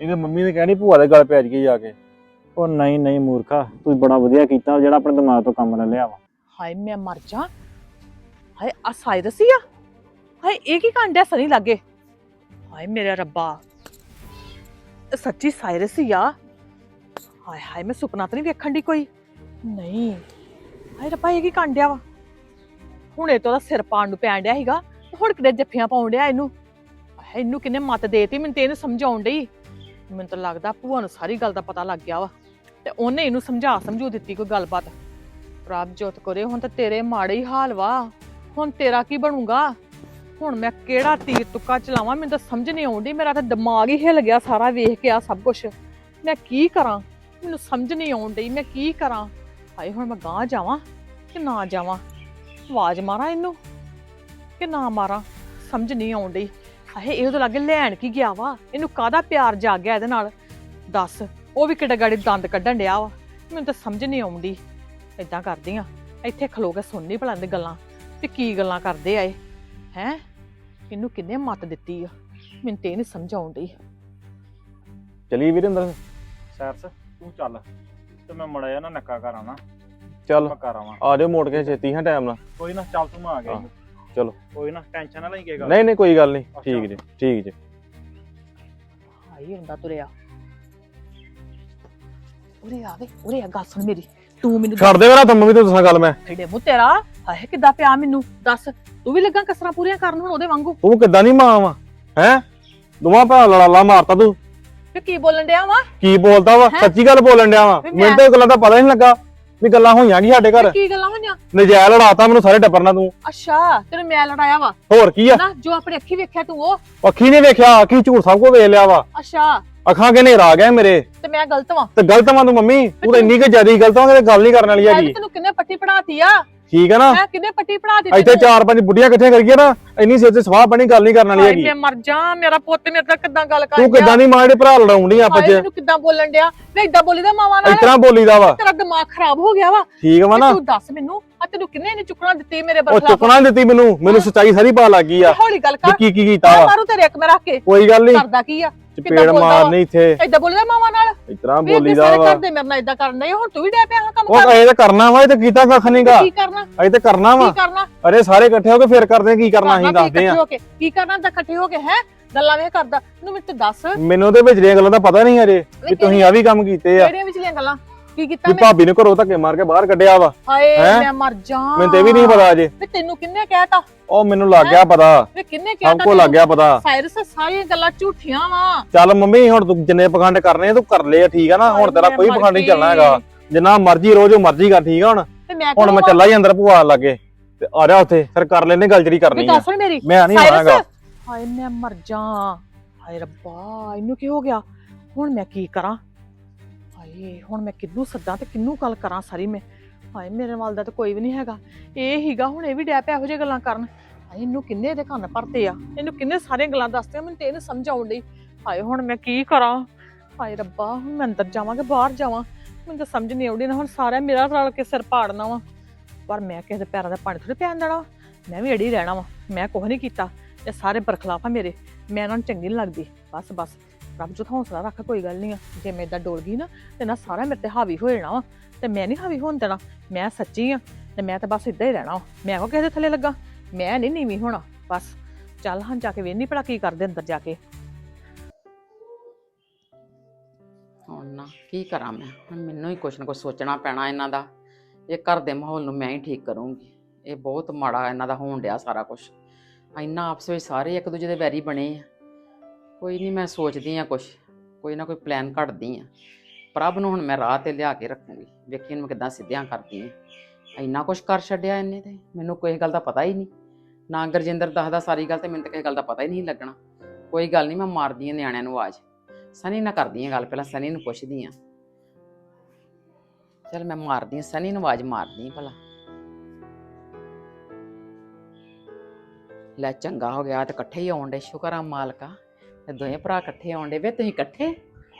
ਇਹਦੇ ਮੰਮੀ ਨੇ ਕਹਿਣੀ ਭੂਆ ਦੇ ਗੱਲ ਪੈ ਗਈ ਜਾ ਕੇ। ਉਹ ਨਹੀਂ ਨਹੀਂ ਮੂਰਖਾ। ਤੂੰ ਬੜਾ ਵਧੀਆ ਕੀਤਾ ਜਿਹੜਾ ਆਪਣੇ ਦਿਮਾਗ ਤੋਂ ਕੰਮ ਲੈ ਲਿਆ ਵਾ। ਹਾਏ ਮੈਂ ਮਰ ਜਾ। ਹਾਏ ਆ ਸਾਇਰਸ ਹੀ ਆ। ਹਾਏ, ਇਹ ਕੀ ਕਾਂਡਿਆ ਸਨੀ ਲੱਗੇ। ਹਾਏ ਮੇਰਾ ਰੱਬਾ। ਇਹ ਸੱਚੀ ਸਾਇਰਸ ਹੀ ਆ। ਹਾਏ ਹਾਏ, ਮੈਂ ਸੁਪਨਾ ਤਾਂ ਨਹੀਂ ਵੇਖਣ ਦੀ ਕੋਈ। ਨਹੀਂ। ਹਾਏ ਰੱਬਾ, ਇਹ ਕੀ ਕਾਂਡਿਆ ਵਾ? ਹੁਣੇ ਤੋਂ ਉਹਦਾ ਸਿਰ ਪਾਣ ਨੂੰ ਪੈਣ ਡਿਆ ਸੀਗਾ। ਹੁਣ ਕਿਤੇ ਜੱਫੀਆਂ ਪਾਉਣ ਡਿਆ ਇਹਨੂੰ? ਹਾਏ, ਇਹਨੂੰ ਕਿੰਨੇ ਮਤ ਦੇਤੀ? ਮੈਨੂੰ ਤੇ ਇਹਨੂੰ ਸਮਝਾਉਣ ਡਈ। ਮੈਨੂੰ ਤਾਂ ਲੱਗਦਾ ਭੂਆ ਨੂੰ ਸਾਰੀ ਗੱਲ ਦਾ ਪਤਾ ਲੱਗ ਗਿਆ ਵਾ। ਤੇ ਉਹਨੇ ਇਹਨੂੰ ਸਮਝਾ ਸਮਝੂ ਦਿੱਤੀ ਕੋਈ ਗੱਲਬਾਤ। ਪ੍ਰਭ ਜੋਤ ਕਰੇ, ਹੁਣ ਤਾਂ ਤੇਰੇ ਮਾੜੇ ਹੀ ਹਾਲ ਵਾ। ਹੁਣ ਤੇਰਾ ਕੀ ਬਣੂਗਾ? ਹੁਣ ਮੈਂ ਕਿਹੜਾ ਤੀਰ ਤੁੱਕਾ ਚਲਾਵਾਂ, ਮੈਨੂੰ ਤਾਂ ਸਮਝ ਨਹੀਂ ਆਉਂਦੀ, ਮੇਰਾ ਤਾਂ ਦਿਮਾਗ ਹੀ ਹਿੱਲ ਗਿਆ ਸਾਰਾ ਵੇਖ ਕੇ ਆ ਸਭ ਕੁਝ ਮੈਂ ਕੀ ਕਰਾਂ? ਮੈਨੂੰ ਸਮਝ ਨਹੀਂ ਆਉਂਦੀ ਮੈਂ ਕੀ ਕਰਾਂ? ਹਾਏ, ਹੁਣ ਮੈਂ ਗਾਂ ਜਾਵਾਂ ਕਿ ਨਾ ਜਾਵਾਂ? ਆਵਾਜ਼ ਮਾਰਾਂ ਇਹਨੂੰ ਕਿ ਨਾ ਮਾਰਾਂ? ਸਮਝ ਨਹੀਂ ਆਉਂਦੀ ਆਹੇ ਇਹੋ ਉਹਦੇ ਲਾਗੇ ਲੈਣ ਕੀ ਗਿਆ ਵਾ? ਇਹਨੂੰ ਕਾਹਦਾ ਪਿਆਰ ਜਾਗ ਗਿਆ ਇਹਦੇ ਨਾਲ? ਦੱਸ, ਉਹ ਵੀ ਕਿੱਡਾ ਗਾੜੀ ਦੰਦ ਕੱਢਣ ਡਿਆ ਵਾ। ਮੈਨੂੰ ਤਾਂ ਸਮਝ ਨਹੀਂ ਆਉਂਦੀ ਏਦਾਂ ਕਰਦੀ ਆ ਇੱਥੇ ਖਲੋ ਕੇ ਸੁਣਨੀ ਭਲਾਂ ਦੀ ਗੱਲਾਂ। ਤੇ ਕੀ ਗੱਲਾਂ ਕਰਦੇ ਆ ਇਹ? ਹੈ? ਇਹਨੂੰ ਕਿੰਨੇ ਮੱਤ ਦਿੱਤੀ ਆ। ਮੈਨੂੰ ਤੇ ਨਹੀਂ ਸਮਝ ਆਉਂਦੀ ਚਲੀ ਵੀਰੇ ਅੰਦਰ। ਸੈਰਸ ਤੂੰ ਚੱਲ। ਤੇ ਮੈਂ ਮੜਾ ਜਾ ਨਾ ਨੱਕਾ ਕਰ ਆਵਾਂ ਚੱਲ ਮੈਂ ਕਰ ਆਵਾਂ। ਆ ਜਾਓ ਮੋੜ ਕੇ ਛੇਤੀ ਹਾਂ ਟਾਈਮ ਨਾਲ। ਕੋਈ ਨਾ ਚੱਲ ਤੂੰ ਮੈਂ ਆ ਗਿਆ। ਚਲੋ। ਕੋਈ ਨਾ ਟੈਨਸ਼ਨ ਨਾ ਲਈ ਕੇ ਗੱਲ ਨਹੀਂ ਨਹੀਂ ਕੋਈ ਗੱਲ ਨਹੀਂ। ਠੀਕ ਜੀ ਠੀਕ ਜੀ। ਹਾਈ ਹੁੰਦਾ ਤੁਰਿਆ। ਉਰੇ ਆ ਵੇ ਉਰੇ ਆ ਗੱਲ ਸੁਣ ਮੇਰੀ। ਤੂੰ ਮੈਨੂੰ ਛੱਡ ਦੇ ਮੇਰਾ ਤਾਂ ਮੰਮੀ ਤੋਂ ਦੱਸਾਂ ਗੱਲ ਮੈਂ। ਫੇੜੇ ਮੂੰਹ ਤੇਰਾ ਹਾਏ ਕਿੱਦਾਂ ਪਿਆ ਮੈਨੂੰ? ਦੱਸ ਤੂੰ ਵੀ ਲੱਗਾ ਕਸਰਾਂ ਪੂਰੀਆਂ ਕਰਨ ਹੁਣ ਉਹਦੇ ਵਾਂਗੂ? ਤੂੰ ਕਿੱਦਾਂ ਦੀ ਮਾਂ ਵਾ ਹੈ? ਦੋਵਾਂ ਭਰਾ ਲੜਾਲਾ ਮਾਰਤਾ ਤੂੰ। ਤੇ ਕੀ ਬੋਲਣ ਡਿਆ ਵਾ? ਕੀ ਬੋਲਦਾ ਵਾ? ਸੱਚੀ ਗੱਲ ਬੋਲਣ ਡਿਆ ਵਾ। ਵੀ ਮੈਨੂੰ ਤਾਂ ਗੱਲਾਂ ਦਾ ਪਤਾ ਹੀ ਨਹੀਂ ਲੱਗਾ ਵੀ ਗੱਲਾਂ ਹੋਈਆਂ ਕੀ ਸਾਡੇ ਘਰ। ਕੀ ਗੱਲਾਂ ਹੋਈਆਂ? ਨਜਾਇਜ਼ ਲੜਾਤਾ ਮੈਨੂੰ ਸਾਰੇ ਟੱਬਰ ਨਾਲ ਤੂੰ। ਅੱਛਾ ਤੈਨੂੰ ਮੈਂ ਲੜਾਇਆ ਵਾ। ਹੋਰ ਕੀ ਆ? ਨਾ ਜੋ ਆਪਣੀ ਅੱਖੀ ਵੇਖਿਆ ਤੂੰ ਉਹ। ਅੱਖੀ ਨੇ ਵੇਖਿਆ ਅੱਖੀ ਝੂਠ ਸਭ ਕੋ ਵੇਖ ਲਿਆ ਵਾ। ਅੱਛਾ। ਅੱਖਾਂ ਕੇ ਹਨੇਰਾ ਆ ਗਿਆ ਮੇਰੇ। ਤੇ ਮੈਂ ਗਲਤ ਵਾਂ। ਤੇ ਗਲਤ ਵਾਂ ਤੂੰ ਮੰਮੀ ਤੂੰ ਤਾਂ ਇੰਨੀ ਕਿ ਜ਼ਿਆਦਾ ਗਲਤ ਵਾਂ ਕਿ ਗੱਲ ਨਹੀਂ ਕਰਨ ਵਾਲੀ ਮੈਂ ਹੈਗੀ। ਤੈਨੂੰ ਕਿੰਨੇ ਪੱਟੀ ਪੜਾਤੀ ਆ। ਠੀਕ ਹੈ ਨਾ? ਮੈਂ ਕਿੰਨੇ ਪੱਟੀ ਪੜਾਤੀ ਇੱਥੇ ਚਾਰ ਪੰਜ ਬੁੱਢੀਆਂ ਇਕੱਠੀਆਂ ਕਰੀਏ ਨਾ ਇੰਨੀ ਸਿਰ ਤੇ ਸਵਾਹ ਬਣੀ ਗੱਲ ਨਹੀਂ ਕਰਨ ਵਾਲੀ ਹੈਗੀ। ਮੈਂ ਮਰ ਜਾ ਮੇਰਾ ਪੁੱਤ ਮੇਰੇ ਨਾਲ ਕਿੱਦਾਂ ਗੱਲ ਕਰ ਤੂੰ ਕਿੱਦਾਂ ਦੀ ਮਾਂ ਜਿਹੜੇ ਭਰਾ ਲੜਾਉਂਦੀ ਆਪਾਂ ਚ? ਮੈਨੂੰ ਕਿੱਦਾਂ ਬੋਲਣ ਡਿਆ? ਵੇ ਇਦਾਂ ਬੋਲੀਦਾ ਮਾਵਾਂ ਨਾਲ। ਤਰ੍ਹਾਂ ਬੋਲੀਦਾ ਵਾ। ਤੇਰਾ ਦਿਮਾਗ ਖਰਾਬ ਹੋ ਗਿਆ ਵਾ। ਠੀਕ ਵਾ ਨਾ। ਤੇ ਤੂੰ ਦੱਸ ਮੈਨੂੰ ਆ ਤੈਨੂੰ ਕਿੰਨੇ ਨੇ ਚੁੱਕਣਾ ਦਿੱਤੀ ਮੇਰੇ ਉਹ ਬਰਖਲਾਫ? ਚੁੱਕਣਾ ਨੀ ਦਿੱਤੀ ਮੈਨੂੰ ਮੈਨੂੰ ਸੱਚਾਈ ਸਾਰੀ ਪਤਾ ਲੱਗ ਆ। ਹੌਲੀ ਗੱਲ ਕਰ। ਕੀ ਕੀ ਕੀਤਾ ਵਾ। ਮਾਰੂ ਤੇਰੇ ਇੱਕ ਮੈਂ ਰੱਖ ਕੇ। ਕੋਈ ਗੱਲ ਨਹੀਂ ਕਰਦਾ ਕੀ ਆ? ਚਪੇੜ? ਮਾਰਨੀ ਇੱਥੇ। ਏਦਾਂ ਬੋਲਦਾ ਮਾਵਾਂ ਨਾਲ? ਅੱਗੇ ਬੋਲੀਦਾ ਵਾ। ਕਰਦੇ ਮੇਰੇ ਨਾਲ ਏਦਾਂ ਕਰਨ ਡਏ ਹੁਣ ਤੂੰ ਵੀ ਡੈ ਪਿਆ ਹਾਂ ਕੰਮ ਉਹ ਇਹ ਤਾਂ ਕਰਨਾ ਵਾ ਇਹ ਤਾਂ ਕੀਤਾ ਕੱਖ ਨਹੀਂਗਾ ਕੀ ਕਰਨਾ? ਇਹ ਤਾਂ ਕਰਨਾ ਵਾ। ਕੀ ਕਰਨਾ? ਅਰੇ ਸਾਰੇ ਇਕੱਠੇ ਹੋ ਕੇ ਫੇਰ ਕਰਦੇ ਆ ਕੀ ਕਰਨਾ ਅਸੀਂ ਦੱਸਦੇ ਆ। ਕੇ? ਕਰਨਾ ਤਾਂ ਇਕੱਠੇ ਹੋ ਕੇ ਹੈ? ਗੱਲਾਂ ਵੇ ਕਰਦਾ। ਨੂੰ ਮੈਨੂੰ ਤੇ ਦੱਸ। ਮੈਨੂੰ ਤੇ ਵਿਚਲੀਆਂ ਗੱਲਾਂ ਦਾ ਪਤਾ ਨਹੀਂ ਹਜੇ ਵੀ ਤੁਸੀਂ ਆ ਵੀ ਕੰਮ ਕੀਤੇ ਆ। ਕਿਹੜੀਆਂ ਵਿਚਲੀਆਂ ਗੱਲਾਂ? ਕੀ ਕੀਤਾ ਵੀ ਮੈਂ? ਭਾਬੀ ਨੇ ਘਰੋਂ ਧੱਕੇ ਮਾਰ ਕੇ ਬਾਹਰ ਕੱਢਿਆ ਵਾ। ਹਾਏ ਹੈਂ? ਮੈਂ ਮਰ ਜਾ। ਮੈਨੂੰ ਤੇ ਇਹ ਵੀ ਨਹੀਂ ਪਤਾ ਅਜੇ। ਵੀ ਤੈਨੂੰ ਕਿੰਨੇ ਕਹਿਤਾ? ਉਹ ਮੈਨੂੰ ਲੱਗ ਗਿਆ ਪਤਾ। ਵੀ ਕਿੰਨੇ ਸਭ ਕਹਿਤਾ ਕੋ ਲੱਗ ਗਿਆ ਪਤਾ। ਸਾਇਰਸ ਸਾਰੀਆਂ ਗੱਲਾਂ ਝੂਠੀਆਂ ਵਾ। ਚੱਲ ਮੰਮੀ ਹੁਣ ਤੂੰ ਜਿੰਨੇ ਪਖੰਡ ਕਰਨੇ ਆ ਤੂੰ ਕਰ ਆ ਠੀਕ ਆ ਨਾ? ਹੁਣ ਤੇਰਾ ਕੋਈ ਪਖੰਡ ਨਹੀਂ ਚੱਲਣਾ ਹੈਗਾ। ਜਿੰਨਾ ਮਰਜ਼ੀ ਰੋਜ਼ ਉਹ ਮਰਜ਼ੀ ਕਰ ਠੀਕ ਆ ਹੁਣ? ਤੇ ਮੈਂ ਹੁਣ ਮੈਂ। ਚੱਲਾ ਹੀ ਅੰਦਰ ਭੂਆ ਲਾਗੇ। ਤੇ ਆ ਜਾ ਉੱਥੇ ਫਿਰ ਕਰ ਲੈਨੇ ਗੱਲ ਜਿਹੜੀ ਕਰਨੀ ਆ। ਦੱਸ ਹੁਣ ਮੇਰੀ। ਮੈਂ ਨਹੀਂ ਸਾਇਰਸ? ਆਵਾਂਗਾ ਹਾਏ ਮੈਂ ਮਰ ਜਾ। ਹਾਏ ਰੱਬਾ ਇਹਨੂੰ ਕੀ ਹੋ ਗਿਆ? ਹੁਣ ਮੈਂ ਕੀ ਕਰਾਂ? ਹਾਏ ਹੁਣ ਮੈਂ ਕਿੰਨੂੰ ਸੱਦਾਂ ਤੇ ਕਿੰਨੂੰ ਗੱਲ ਕਰਾਂ ਸਾਰੀ ਮੈਂ? ਹਾਏ, ਮੇਰੇ ਵੱਲ ਦਾ ਤਾਂ ਕੋਈ ਵੀ ਨਹੀਂ ਹੈਗਾ। ਇਹ ਹੀਗਾ, ਹੁਣ ਇਹ ਵੀ ਡੈ ਪਿਆ ਇਹੋ ਜਿਹੀਆਂ ਗੱਲਾਂ ਕਰਨ। ਹਾਏ, ਇਹਨੂੰ ਕਿੰਨੇ ਦੇ ਕੰਨ ਭਰਤੇ ਆ? ਇਹਨੂੰ ਕਿੰਨੇ ਸਾਰੀਆਂ ਗੱਲਾਂ ਦੱਸਦੇ ਆ ਮੈਨੂੰ ਤੇ ਇਹਨੂੰ ਸਮਝ ਆਉਣ ਡਈ। ਹਾਏ, ਹੁਣ ਮੈਂ ਕੀ ਕਰਾਂ? ਹਾਏ, ਰੱਬਾ, ਹੁਣ ਮੈਂ ਅੰਦਰ ਜਾਵਾਂ ਕਿ ਬਾਹਰ ਜਾਵਾਂ। ਮੈਨੂੰ ਤਾਂ ਸਮਝ ਨਹੀਂ ਆਉਂਦੀ ਨਾ, ਹੁਣ ਸਾਰਾ ਮੇਰਾ ਰਲ ਕੇ ਸਿਰ ਪਾੜਨਾ ਵਾ। ਪਰ ਮੈਂ ਕਿਸੇ ਦੇ ਪੈਰਾਂ ਦਾ ਪਾਣੀ ਥੋੜੀ ਪੈਣ ਦੇਣਾ ਵਾ। ਮੈਂ ਵੀ ਅੜੀ ਰਹਿਣਾ ਵਾ। ਮੈਂ ਕੁਝ ਨਹੀਂ ਕੀਤਾ। ਇਹ ਸਾਰੇ ਬਰਖਲਾਫ ਆ ਮੇਰੇ। ਮੈਂ ਇਹਨਾਂ ਨੂੰ ਚੰਗੀ ਨਹੀਂ ਲੱਗਦੀ। ਬਸ ਬਸ। ਰੱਬ ਜੋ ਹੌਸਲਾ ਰੱਖ, ਕੋਈ ਗੱਲ ਨਹੀਂ ਆ। ਜੇ ਮੈਂ ਇਦਾਂ ਡੋਲ ਗਈ ਨਾ, ਤੇ ਨਾ ਸਾਰਾ ਮੇਰੇ ਤੇ ਹਾਵੀ ਹੋ ਜਾਣਾ ਵਾ। ਤੇ ਮੈਂ ਨਹੀਂ ਹਾਵੀ ਹੋਣ ਦੇਣਾ। ਮੈਂ ਸੱਚੀ ਆ, ਤੇ ਮੈਂ ਤਾਂ ਬਸ ਇਦਾਂ ਹੀ ਰਹਿਣਾ ਵਾ। ਮੈਂ ਕੋ ਕਿਸੇ ਦੇ ਥੱਲੇ ਲੱਗਾ? ਮੈਂ ਨਹੀਂ ਨੀਵੀਂ ਹੋਣਾ, ਬਸ। ਚੱਲ ਹਾਂ ਜਾ ਕੇ ਵੇਖਣੀ ਭਲਾ ਕੀ ਕਰਦੇ ਅੰਦਰ ਜਾ ਕੇ। ਹੁਣ ਨਾ, ਕੀ ਕਰਾਂ ਮੈਂ? ਹੁਣ ਮੈਨੂੰ ਹੀ ਕੁਛ ਨਾ ਕੁਛ ਸੋਚਣਾ ਪੈਣਾ ਇਹਨਾਂ ਦਾ। ਇਹ ਘਰ ਦੇ ਮਾਹੌਲ ਨੂੰ ਮੈਂ ਹੀ ਠੀਕ ਕਰੂੰਗੀ। ਇਹ ਬਹੁਤ ਮਾੜਾ ਇਹਨਾਂ ਦਾ ਹੋਣ ਡਿਆ ਸਾਰਾ ਕੁਝ ਇੰਨਾ ਆਪਸ ਵਿੱਚ ਸਾਰੇ ਇੱਕ ਦੂਜੇ ਦੇ ਵੈਰੀ ਬਣੇ ਆ। ਕੋਈ ਨਹੀਂ ਮੈਂ ਸੋਚਦੀ ਆ ਕੁਛ। ਕੋਈ ਨਾ ਕੋਈ ਪਲਾਨ ਘੜਦੀ ਆ। ਪ੍ਰਭ ਨੂੰ ਹੁਣ ਮੈਂ ਰਾਹ ਤੇ ਲਿਆ ਕੇ ਰੱਖੂੰਗੀ। ਵੇਖੀ ਇਹਨੂੰ ਕਿੱਦਾਂ ਸਿੱਧਿਆਂ ਕਰਦੀ ਆ। ਇੰਨਾ ਕੁਛ ਕਰ ਛੱਡਿਆ ਇਹਨੇ ਤੇ। ਮੈਨੂੰ ਕੋਈ ਗੱਲ ਦਾ ਪਤਾ ਹੀ ਨਹੀਂ। ਨਾ ਗੁਰਜਿੰਦਰ ਦੱਸਦਾ ਸਾਰੀ ਗੱਲ ਤੇ ਮੈਨੂੰ ਤਾਂ ਕਿਸੇ ਗੱਲ ਦਾ ਪਤਾ ਹੀ ਨਹੀਂ ਲੱਗਣਾ। ਕੋਈ ਗੱਲ ਨਹੀਂ, ਮੈਂ ਮਾਰਦੀ ਆ ਨਿਆਣਿਆਂ ਨੂੰ ਆਵਾਜ਼। ਸਨੀ ਨਾਲ ਕਰਦੀ ਆ ਗੱਲ, ਪਹਿਲਾਂ ਸਨੀ ਨੂੰ ਪੁੱਛਦੀ ਆ। ਚਲ ਮੈਂ ਮਾਰਦੀ ਆ, ਸਨੀ ਨੂੰ ਆਵਾਜ਼ ਮਾਰਦੀ ਆ ਭਲਾ। ਲੈ ਚੰਗਾ ਹੋ ਗਿਆ, ਤੇ ਇਕੱਠੇ ਹੀ ਆਉਣ ਦੇ ਸ਼ੁਕਰ ਆ ਮਾਲਕਾ। ਤੇ ਦੋਵੇਂ ਭਰਾ ਇਕੱਠੇ ਆਉਣ ਦੇ ਵੇ ਤੁਸੀਂ ਇਕੱਠੇ?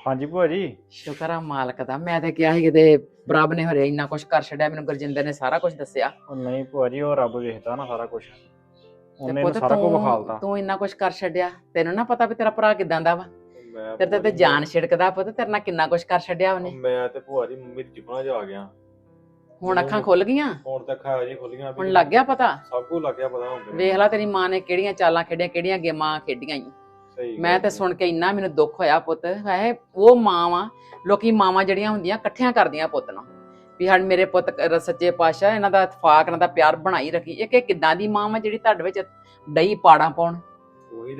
ਹਾਂਜੀ ਭੂਆ ਜੀ। ਸ਼ੁਕਰ ਆ ਮਾਲਕ ਦਾ ਮੈਂ ਤੇ ਕਿਹਾ ਸੀ ਕਿਤੇ ਪ੍ਰਭ ਨੇ ਹਰੇ ਇੰਨਾ ਕੁਝ ਕਰ ਛੱਡਿਆ ਮੈਨੂੰ ਗੁਰਜਿੰਦਰ ਨੇ ਸਾਰਾ ਕੁਝ ਦੱਸਿਆ। ਉਹ ਨਹੀਂ ਭੂਆ ਜੀ ਉਹ ਰੱਬ ਵੇਖਦਾ ਨਾ ਸਾਰਾ ਕੁਝ ਤੇ ਉਹਨੇ ਪੁੱਤ ਸਾਰਾ ਕੁਝ ਤੂੰ- ਵਿਖਾਲਤਾ। ਤੂੰ ਇੰਨਾ ਕੁਝ ਕਰ ਛੱਡਿਆ ਤੈਨੂੰ ਨਾ ਪਤਾ ਵੀ ਤੇਰਾ ਭਰਾ ਕਿਦਾਂ ਦਾ ਵਾ। ਤੇਰੇ ਤੇ ਤੇ ਜਾਨ ਛਿੜਕਦਾ ਪੁੱਤ ਤੇਰੇ ਨਾਲ ਕਿੰਨਾ ਕੁਝ ਕਰ ਛੱਡਿਆ ਉਹਨੇ। ਮੈਂ ਤੇ ਭੂਆ ਜੀ ਮੰਮੀ ਦੀ ਜਿਪਣਾ ਜਾ ਗਿਆ। ਹੁਣ ਅੱਖਾਂ ਖੁੱਲ ਗਈਆਂ? ਹੁਣ ਤੱਕ ਖਾਇਆ ਜੀ ਖੁੱਲੀਆਂ ਹੁਣ ਲੱਗ ਗਿਆ ਪਤਾ? ਸਭ ਕੁਝ ਲੱਗ ਗਿਆ ਪਤਾ ਹੁਣ ਵੇਖ ਲੈ ਤੇਰੀ ਮਾਂ ਨੇ ਕਿਹੜੀਆਂ ਚਾਲਾਂ ਖੇਡੀਆਂ ਕਿਹੜੀਆਂ ਗੇਮਾਂ ਖੇਡੀਆਂ ਈ। ਸਹੀ ਮੈਂ ਤੇ ਸੁਣ ਕੇ ਇੰਨਾ ਮੈਨੂੰ ਦੁੱਖ ਹੋਇਆ ਪੁੱਤ ਹੈ ਉਹ ਮਾਂ ਵਾ ਲੋਕੀ ਮਾਵਾਂ ਜਿਹੜੀਆਂ ਹੁੰਦੀਆਂ ਇਕੱਠੀਆਂ ਕਰਦੀਆਂ ਪੁੱਤ ਨੂੰ। ਵੀ ਹਣ ਮੇਰੇ ਪੁੱਤ ਕ- ਸੱਚੇ ਪਾਤਸ਼ਾਹ ਇਹਨਾਂ ਦਾ ਇਤਫਾਕ ਇਹਨਾਂ ਦਾ ਪਿਆਰ ਬਣਾਈ ਰੱਖੀ। ਇੱਕ ਇਹ ਕਿਦਾਂ ਦੀ ਮਾਂ ਵਾ ਜਿਹੜੀ ਤੁਹਾਡੇ ਵਿੱਚ ਡਈ ਪਾੜਾਂ ਪਾਉਣ?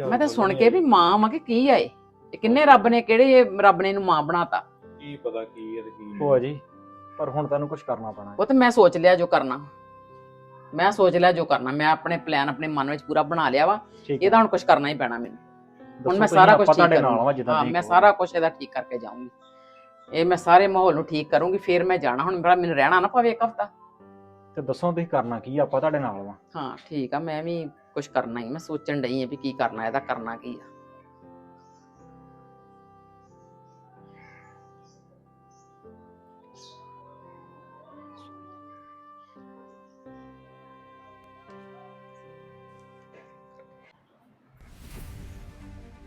ਮੈਂ ਤਾਂ ਸੁਣ ਕੇ ਵੀ ਮਾਂ ਵਾ ਕਿ ਕੀ ਆ ਇਹ? ਇਹ ਕਿੰਨੇ ਰੱਬ ਨੇ ਕਿਹੜੇ ਰੱਬ ਨੇ ਇਹਨੂੰ ਮਾਂ ਬਣਾਤਾ? ਕੀ ਪਤਾ ਕੀ ਹੈ ਤੇ ਕੀ ਭੂਆ ਜੀ ਪਰ ਹੁਣ ਤੈਨੂੰ ਕੁਝ ਕਰਨਾ ਪੈਣਾ ਹੈ। ਪੁੱਤ ਮੈਂ ਸੋਚ ਲਿਆ ਜੋ ਕਰਨਾ। ਮੈਂ ਸੋਚ ਲਿਆ ਜੋ ਕਰਨਾ। ਮੈਂ ਆਪਣੇ ਪਲਾਨ ਆਪਣੇ ਮਨ ਵਿੱਚ ਪੂਰਾ ਬਣਾ ਲਿਆ ਵਾ। ਠੀਕ ਹੈ। ਇਹਦਾ ਹੁਣ ਕੁਝ ਕਰਨਾ ਹੀ ਪੈਣਾ ਮੈਨੂੰ। ਹੁਣ ਮੈਂ ਸਾਰਾ ਕੁਝ ਠੀਕ ਤੁਹਾਡੇ ਨਾਲ ਵਾ ਜਿੱਦਾਂ ਹਾਂ ਮੈਂ। ਸਾਰਾ ਕੁਝ ਇਹਦਾ ਠੀਕ ਕਰਕੇ ਜਾਊਂਗੀ। ਇਹ ਮੈਂ ਸਾਰੇ ਮਾਹੌਲ ਨੂੰ ਠੀਕ ਕਰੂੰਗੀ ਫਿਰ ਮੈਂ ਜਾਣਾ। ਹੁਣ ਮੇਰਾ ਮੈਨੂੰ ਰਹਿਣਾ ਨਾ ਪਵੇ ਇੱਕ ਹਫਤਾ। ਤੇ ਦੱਸੋ ਤੁਸੀਂ ਕਰਨਾ ਕੀ ਆ, ਆਪਾਂ ਤੁਹਾਡੇ ਨਾਲ ਵਾ। ਹਾਂ ਠੀਕ ਆ ਮੈਂ ਵੀ ਕੁਝ ਕਰਨਾ ਹੀ ਮੈਂ ਸੋਚਣ ਡਈ ਆ ਵੀ ਕੀ ਕਰਨਾ ਇਹਦਾ ਕਰਨਾ ਕੀ ਆ।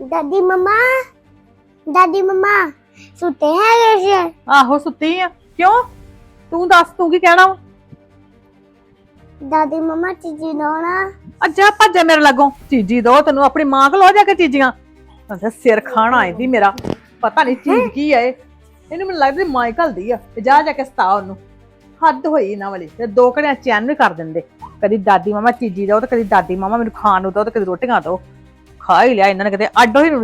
ਦਾਦੀ ਮਮਾ ਦਾਦੀ ਮਮਾ ਸੁੱਤੇ ਹੈਗੇ ਸੀ ਆਹੋ ਸੁੱਤੀ ਆ। ਕਿਉਂ? ਤੂੰ ਦੱਸ ਤੂੰ ਕੀ ਕਹਿਣਾ ਵਾ? ਦਾਦੀ ਮਮਾ ਚੀਜੀ ਦੋਣਾ ਅੱਜਾ ਭੱਜਾ ਮੇਰੇ ਲਾਗੋਂ। ਚੀਜੀ ਦੋ ਤੈਨੂੰ ਆਪਣੀ ਮਾਂ ਕੋਲ ਹੋ ਜਾ ਕੇ ਚੀਜ਼ੀਆਂ। ਅੱਛਾ ਸਿਰ ਖਾਣਾ ਆਂਦੀ ਮੇਰਾ। ਪਤਾ ਨਹੀਂ ਚੀਜ਼ ਕੀ ਹੈ ਇਹ। ਇਹਨੂੰ ਮੈਨੂੰ ਲੱਗਦਾ ਮਾਂ ਹੀ ਘਲਦੀ ਆ। ਤੇ ਜਾ ਜਾ ਕੇ ਸਤਾ ਉਹਨੂੰ। ਹੱਦ ਹੋਈ ਇਹਨਾਂ ਵਾਲੀ। ਤੇ ਦੋ ਘੜਿਆਂ ਚੈਨ ਵੀ ਕਰ ਦਿੰਦੇ। ਕਦੀ ਦਾਦੀ ਮਾਮਾ ਚੀਜੀ ਦੋ ਤੇ ਕਦੀ ਦਾਦੀ ਮਾਮਾ ਮੈਨੂੰ ਖਾਣ ਨੂੰ ਦੋ ਤੇ ਕਦੀ ਰੋਟੀਆਂ ਦੋ। ਖਾ ਹੀ ਲਿਆ ਇਹਨਾਂ ਨੇ ਕਿਤੇ ਅੱਡੋ ਹੀ ਨੂੰ